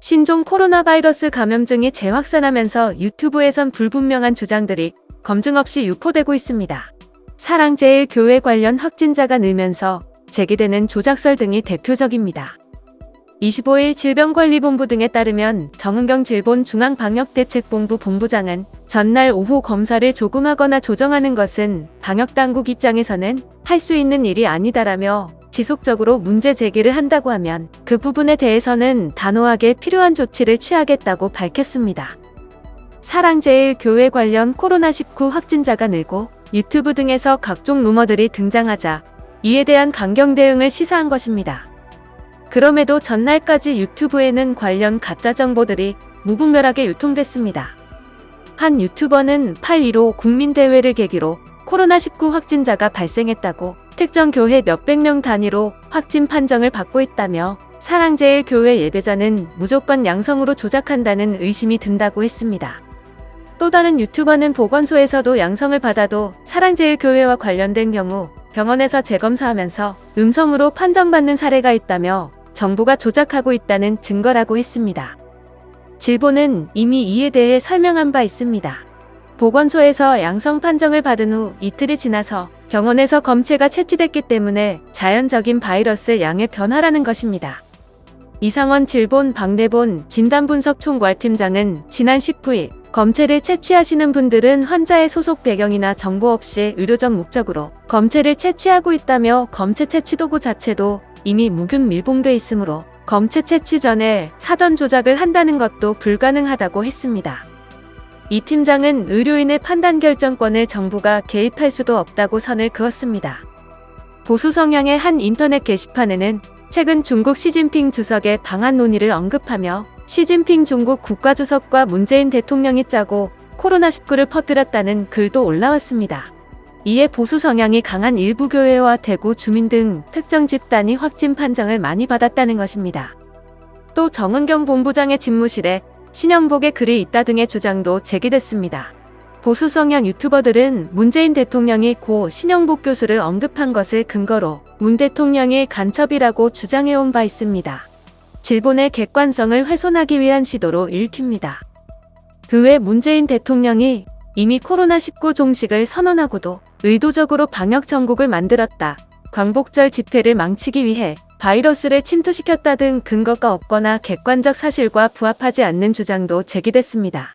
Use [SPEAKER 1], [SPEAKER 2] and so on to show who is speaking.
[SPEAKER 1] 신종 코로나 바이러스 감염증이 재확산하면서 유튜브에선 불분명한 주장들이 검증 없이 유포되고 있습니다. 사랑제일교회 관련 확진자가 늘면서 제기되는 조작설 등이 대표적입니다. 25일 질병관리본부 등에 따르면 정은경 질본 중앙방역대책본부 본부장은 전날 오후 검사를 조금하거나 조정하는 것은 방역당국 입장에서는 할 수 있는 일이 아니다라며 지속적으로 문제 제기를 한다고 하면 그 부분에 대해서는 단호하게 필요한 조치를 취하겠다고 밝혔습니다. 사랑제일교회 관련 코로나19 확진자가 늘고 유튜브 등에서 각종 루머들이 등장하자 이에 대한 강경 대응을 시사한 것입니다. 그럼에도 전날까지 유튜브에는 관련 가짜 정보들이 무분별하게 유통됐습니다. 한 유튜버는 8.15 국민대회를 계기로 코로나19 확진자가 발생했다고 특정 교회 몇백 명 단위로 확진 판정을 받고 있다며 사랑제일 교회 예배자는 무조건 양성으로 조작한다는 의심이 든다고 했습니다. 또 다른 유튜버는 보건소에서도 양성을 받아도 사랑제일 교회와 관련된 경우 병원에서 재검사하면서 음성으로 판정받는 사례가 있다며 정부가 조작하고 있다는 증거라고 했습니다. 질보는 이미 이에 대해 설명한 바 있습니다. 보건소에서 양성 판정을 받은 후 이틀이 지나서 병원에서 검체가 채취됐기 때문에 자연적인 바이러스 양의 변화라는 것입니다. 이상원 질본 방대본 진단분석 총괄팀장은 지난 19일 검체를 채취하시는 분들은 환자의 소속 배경이나 정보 없이 의료적 목적으로 검체를 채취하고 있다며 검체 채취 도구 자체도 이미 무균 밀봉돼 있으므로 검체 채취 전에 사전 조작을 한다는 것도 불가능하다고 했습니다. 이 팀장은 의료인의 판단 결정권을 정부가 개입할 수도 없다고 선을 그었습니다. 보수 성향의 한 인터넷 게시판에는 최근 중국 시진핑 주석의 방한 논의를 언급하며 시진핑 중국 국가주석과 문재인 대통령이 짜고 코로나19를 퍼뜨렸다는 글도 올라왔습니다. 이에 보수 성향이 강한 일부 교회와 대구 주민 등 특정 집단이 확진 판정을 많이 받았다는 것입니다. 또 정은경 본부장의 집무실에 신영복의 글이 있다 등의 주장도 제기됐습니다. 보수 성향 유튜버들은 문재인 대통령이 고 신영복 교수를 언급한 것을 근거로 문 대통령이 간첩이라고 주장해온 바 있습니다. 질본의 객관성을 훼손하기 위한 시도로 읽힙니다. 그 외 문재인 대통령이 이미 코로나19 종식을 선언하고도 의도적으로 방역 전국을 만들었다. 광복절 집회를 망치기 위해 바이러스를 침투시켰다 등 근거가 없거나 객관적 사실과 부합하지 않는 주장도 제기됐습니다.